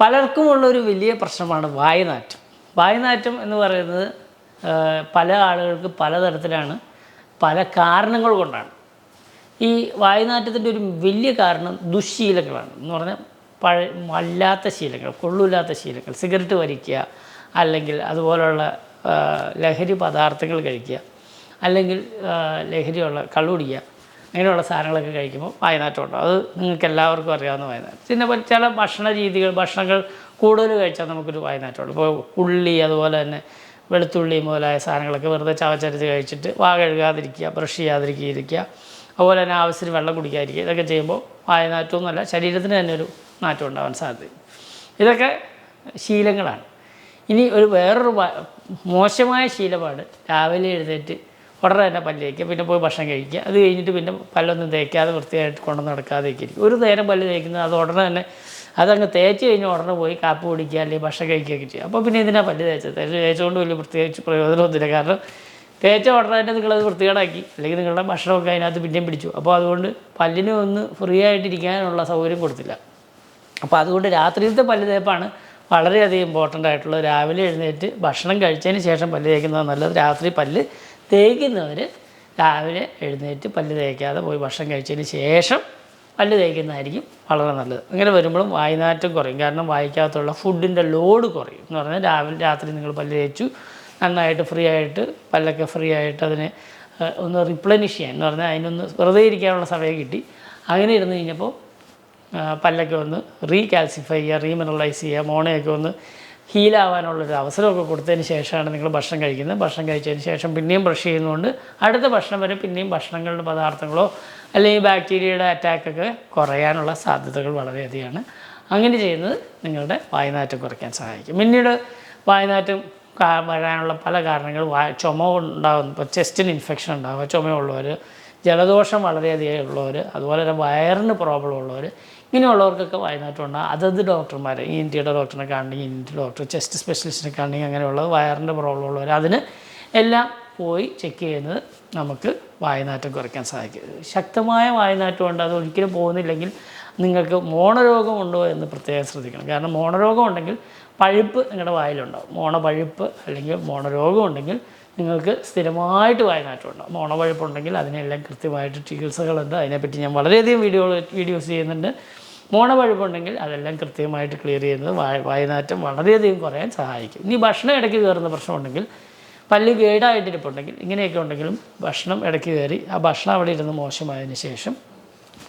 പലർക്കുമുള്ളൊരു വലിയ പ്രശ്നമാണ് വായുനാറ്റം. വായുനാറ്റം എന്ന് പറയുന്നത് പല ആളുകൾക്ക് പലതരത്തിലാണ് പല കാരണങ്ങൾ കൊണ്ടാണ്. ഈ വായുനാറ്റത്തിന്റെ ഒരു വലിയ കാരണം ദുശ്ശീലങ്ങളാണ് എന്ന് പറഞ്ഞാൽ പഴ അല്ലാത്ത ശീലങ്ങൾ കൊള്ളൂല്ലാത്ത ശീലങ്ങൾ സിഗരറ്റ് വലിക്കുക അല്ലെങ്കിൽ അതുപോലുള്ള ലഹരി പദാർത്ഥങ്ങൾ കഴിക്കുക അല്ലെങ്കിൽ ലഹരിയുള്ള കള്ളു കുടിക്കുക അങ്ങനെയുള്ള സാധനങ്ങളൊക്കെ കഴിക്കുമ്പോൾ വായനാറ്റം ഉണ്ടാവും അത് നിങ്ങൾക്ക് എല്ലാവർക്കും അറിയാവുന്ന വായനാറ്റം പിന്നെ ചില ഭക്ഷണ രീതികൾ ഭക്ഷണങ്ങൾ കൂടുതൽ കഴിച്ചാൽ നമുക്കൊരു വായനാറ്റമുണ്ട്. ഇപ്പോൾ ഉള്ളി അതുപോലെ തന്നെ വെളുത്തുള്ളി മുതലായ സാധനങ്ങളൊക്കെ വെറുതെ ചവച്ചരച്ച് കഴിച്ചിട്ട് വാ കഴുകാതിരിക്കുക ബ്രഷ് ചെയ്യാതിരിക്കുക അതുപോലെ തന്നെ ആവശ്യത്തിന് വെള്ളം കുടിക്കാതിരിക്കുക ഇതൊക്കെ ചെയ്യുമ്പോൾ വായനാറ്റമൊന്നുമല്ല ശരീരത്തിന് തന്നെ ഒരു നാറ്റം ഉണ്ടാവാൻ സാധ്യത ഇതൊക്കെ ശീലങ്ങളാണ്. ഇനി ഒരു വേറൊരു മോശമായ ശീലമാണ് രാവിലെ എഴുന്നേറ്റ് ഉടനെ തന്നെ പല്ല് തേക്കുക. പിന്നെ പോയി ഭക്ഷണം കഴിക്കുക. അത് കഴിഞ്ഞിട്ട് പിന്നെ പല്ലൊന്നും തേക്കാതെ വൃത്തിയായിട്ട് കൊണ്ടു നടക്കാതെ ഇരിക്കും ഒരു നേരം പല്ല് തേക്കുന്നത് അത് ഉടനെ തന്നെ അതങ്ങ് തേച്ച് കഴിഞ്ഞ് ഉടനെ പോയി കാപ്പ് കുടിക്കുക അല്ലെങ്കിൽ ഭക്ഷണം കഴിക്കുകയൊക്കെ ചെയ്യും. അപ്പോൾ പിന്നെ ഇതിനാ പല്ല് തേച്ചത്. തേച്ച് തേച്ചുകൊണ്ട് വലിയ പ്രത്യേകിച്ച് പ്രയോജനമൊന്നുമില്ല. കാരണം തേച്ച ഉടനെ തന്നെ നിങ്ങളത് വൃത്തികേടാക്കി. അല്ലെങ്കിൽ നിങ്ങളുടെ ഭക്ഷണമൊക്കെ അതിനകത്ത് പിന്നെയും പിടിച്ചു. അപ്പോൾ അതുകൊണ്ട് പല്ലിന് ഒന്ന് ഫ്രീ ആയിട്ടിരിക്കാനുള്ള സൗകര്യം കൊടുത്തില്ല. അപ്പോൾ അതുകൊണ്ട് രാത്രിയിലത്തെ പല്ല് തേപ്പാണ് വളരെയധികം ഇമ്പോർട്ടന്റ് ആയിട്ടുള്ളത്. രാവിലെ എഴുന്നേറ്റ് ഭക്ഷണം കഴിച്ചതിന് ശേഷം പല്ല് തേക്കുന്നത് നല്ലത്. രാത്രി പല്ല് തേക്കുന്നവർ രാവിലെ എഴുന്നേറ്റ് പല്ല് തേക്കാതെ പോയി ഭക്ഷണം കഴിച്ചതിന് ശേഷം പല്ല് തേക്കുന്നതായിരിക്കും വളരെ നല്ലത്. അങ്ങനെ വരുമ്പോഴും വായനാറ്റം കുറയും. കാരണം വായിക്കാത്തുള്ള ഫുഡിന്റെ ലോഡ് കുറയും. എന്ന് പറഞ്ഞാൽ രാവിലെ രാത്രി നിങ്ങൾ പല്ല് തേച്ചു നന്നായിട്ട് ഫ്രീ ആയിട്ട് പല്ലൊക്കെ ഫ്രീ ആയിട്ട് അതിനെ ഒന്ന് റിപ്ലനിഷ് ചെയ്യാൻ. എന്ന് പറഞ്ഞാൽ അതിനൊന്ന് വെറുതെ ഇരിക്കാനുള്ള സമയം കിട്ടി. അങ്ങനെ ഇരുന്ന് കഴിഞ്ഞപ്പോൾ പല്ലൊക്കെ ഒന്ന് റീകാൽസിഫൈ ചെയ്യുക റീമിനറലൈസ് ചെയ്യുക മോണയൊക്കെ ഒന്ന് ഹീലാവാനുള്ളൊരു അവസരമൊക്കെ കൊടുത്തതിന് ശേഷമാണ് നിങ്ങൾ ഭക്ഷണം കഴിക്കുന്നത്. ഭക്ഷണം കഴിച്ചതിന് ശേഷം പിന്നെയും ബ്രഷ് ചെയ്യുന്നതുകൊണ്ട് അടുത്ത ഭക്ഷണം വരെ പിന്നെയും ഭക്ഷണങ്ങളുടെ പദാർത്ഥങ്ങളോ അല്ലെങ്കിൽ ബാക്ടീരിയയുടെ അറ്റാക്കൊക്കെ കുറയാനുള്ള സാധ്യതകൾ വളരെയധികമാണ്. അങ്ങനെ ചെയ്യുന്നത് നിങ്ങളുടെ വായനാറ്റം കുറയ്ക്കാൻ സഹായിക്കും. പിന്നീട് വായനാറ്റം വരാനുള്ള പല കാരണങ്ങൾ ചുമ ഉണ്ടാകുന്നു ഇപ്പോൾ ചെസ്റ്റിന് ഇൻഫെക്ഷൻ ഉണ്ടാകുക ചുമയുള്ളവർ ജലദോഷം വളരെയധികം ഉള്ളവർ അതുപോലെ തന്നെ വയറിന് പ്രോബ്ലം ഉള്ളവർ ഇങ്ങനെയുള്ളവർക്കൊക്കെ വയനാട്ടുണ്ട് അതത് ഡോക്ടർമാർ ഇ എൻ ടിയുടെ ഡോക്ടറിനെ കാണണമെങ്കിൽ E N T doctor chest സ്പെഷ്യലിസ്റ്റിനെ കാണണമെങ്കിൽ അങ്ങനെയുള്ള വയറിന്റെ പ്രോബ്ലം ഉള്ളവർ അതിന് എല്ലാം പോയി ചെക്ക് ചെയ്യുന്നത് നമുക്ക് വായനാറ്റം കുറയ്ക്കാൻ സാധിക്കും ശക്തമായ വായനാറ്റം ഉണ്ട് അത് ഒരിക്കലും പോകുന്നില്ലെങ്കിൽ നിങ്ങൾക്ക് മോണരോഗം ഉണ്ടോ എന്ന് പ്രത്യേകം ശ്രദ്ധിക്കണം. കാരണം മോണരോഗം ഉണ്ടെങ്കിൽ പഴുപ്പ് നിങ്ങളുടെ വായിലുണ്ടാവും. മോണപഴുപ്പ് അല്ലെങ്കിൽ മോണരോഗം ഉണ്ടെങ്കിൽ നിങ്ങൾക്ക് സ്ഥിരമായിട്ട് വായനാറ്റം ഉണ്ടാവും. മോണപഴുപ്പുണ്ടെങ്കിൽ അതിനെല്ലാം കൃത്യമായിട്ട് ചികിത്സകളുണ്ട്. അതിനെപ്പറ്റി ഞാൻ വളരെയധികം വീഡിയോ വീഡിയോസ് ചെയ്യുന്നുണ്ട്. മോണപഴുപ്പുണ്ടെങ്കിൽ അതെല്ലാം കൃത്യമായിട്ട് ക്ലിയർ ചെയ്യുന്നത് വായ വായനാറ്റം വളരെയധികം കുറയാൻ സഹായിക്കും. ഇനി ഭക്ഷണം ഇടയ്ക്ക് കയറുന്ന പ്രശ്നമുണ്ടെങ്കിൽ പല്ല് കേടായിട്ടിരിപ്പുണ്ടെങ്കിൽ ഇങ്ങനെയൊക്കെ ഉണ്ടെങ്കിലും ഭക്ഷണം ഇടയ്ക്ക് കയറി ആ ഭക്ഷണം അവിടെ ഇരുന്ന് മോശമായതിന് ശേഷം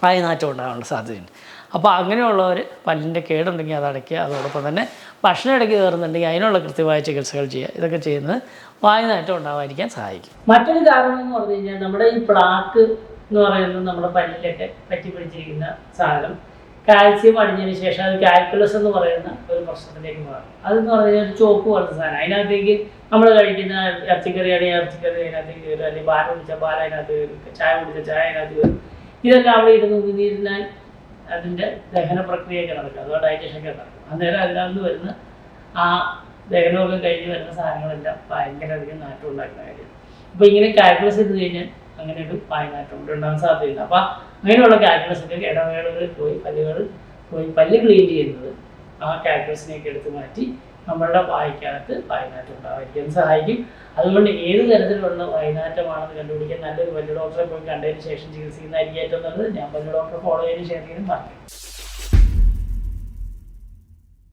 വായനാറ്റം ഉണ്ടാകാനുള്ള സാധ്യതയുണ്ട്. അപ്പോൾ അങ്ങനെയുള്ളവർ പല്ലിന്റെ കേടുണ്ടെങ്കിൽ അത് അടയ്ക്കുക. അതോടൊപ്പം തന്നെ ഭക്ഷണം ഇടയ്ക്ക് കയറുന്നുണ്ടെങ്കിൽ അതിനുള്ള കൃത്യമായ ചികിത്സകൾ ചെയ്യുക. ഇതൊക്കെ ചെയ്യുന്നത് വായനാറ്റം ഉണ്ടാവാതിരിക്കാൻ സഹായിക്കും. മറ്റൊരു കാരണം എന്ന് പറഞ്ഞു കഴിഞ്ഞാൽ നമ്മുടെ ഈ പ്ലാക്ക് എന്ന് പറയുന്നത് നമ്മുടെ പല്ലിലൊക്കെ പറ്റി പിടിച്ചിരിക്കുന്ന സാധനം. കാൽസ്യം അടിഞ്ഞതിന് ശേഷം അത് കാൽക്കുലസ് എന്ന് പറയുന്ന ഒരു പ്രശ്നത്തിലേക്ക് മാറും. അതെന്ന് പറഞ്ഞാൽ ഒരു പോലത്തെ സാധനം. അതിനകത്തേക്ക് നമ്മൾ കഴിക്കുന്ന ഇറച്ചിക്കറിയാണെങ്കിൽ ഇറച്ചിക്കറി അതിനകത്ത് കയറും അല്ലെങ്കിൽ പാൽ കുടിച്ച പാൽ അതിനകത്ത് കയറും ചായ കുടിച്ച ചായ അതിനകത്ത് കയറും ഇതെല്ലാം അവിടെ ഇരുന്ന് ഉതിർന്നാൽ അതിന്റെ ദഹന പ്രക്രിയയൊക്കെ നടക്കും. അതോ ഡൈജഷൻ ഒക്കെ നടക്കും. അന്നേരം അതിനകത്ത് വരുന്ന ആ ദഹനമൊക്കെ കഴിഞ്ഞ് വരുന്ന സാധനങ്ങളെല്ലാം ഭയങ്കരധികം നാറ്റം ഉണ്ടാക്കുന്ന കാര്യം. അപ്പോൾ ഇങ്ങനെ കാൽക്കുലസ് ചെയ്ത് കഴിഞ്ഞാൽ അങ്ങനെ ഒരു പായനാറ്റം കൂടെ ഉണ്ടാകാൻ സാധ്യതയില്ല. അപ്പോൾ അങ്ങനെയുള്ള കാൽക്കുലസ് ഒക്കെ ഇടവേളകളിൽ പോയി പല്ലുകൾ പോയി പല്ല് ക്ലീൻ ചെയ്യുന്നത് ആ കാൽക്കുലസിനെയൊക്കെ എടുത്ത് മാറ്റി നമ്മളുടെ വായിക്കകത്ത് വായനാറ്റം ഉണ്ടാവാതിരിക്കാൻ സഹായിക്കും. അതുകൊണ്ട് ഏത് തരത്തിലുള്ള വായനാറ്റമാണെന്ന് കണ്ടുപിടിക്കാൻ നല്ലൊരു വലിയ ഡോക്ടറെ പോയി കണ്ടതിന് ശേഷം ചികിത്സിക്കുന്നതായിരിക്കും ഏറ്റവും നല്ലത്. ഞാൻ വലിയ ഡോക്ടറെ ഫോളോ ചെയ്തതിന് ശേഷം പറഞ്ഞു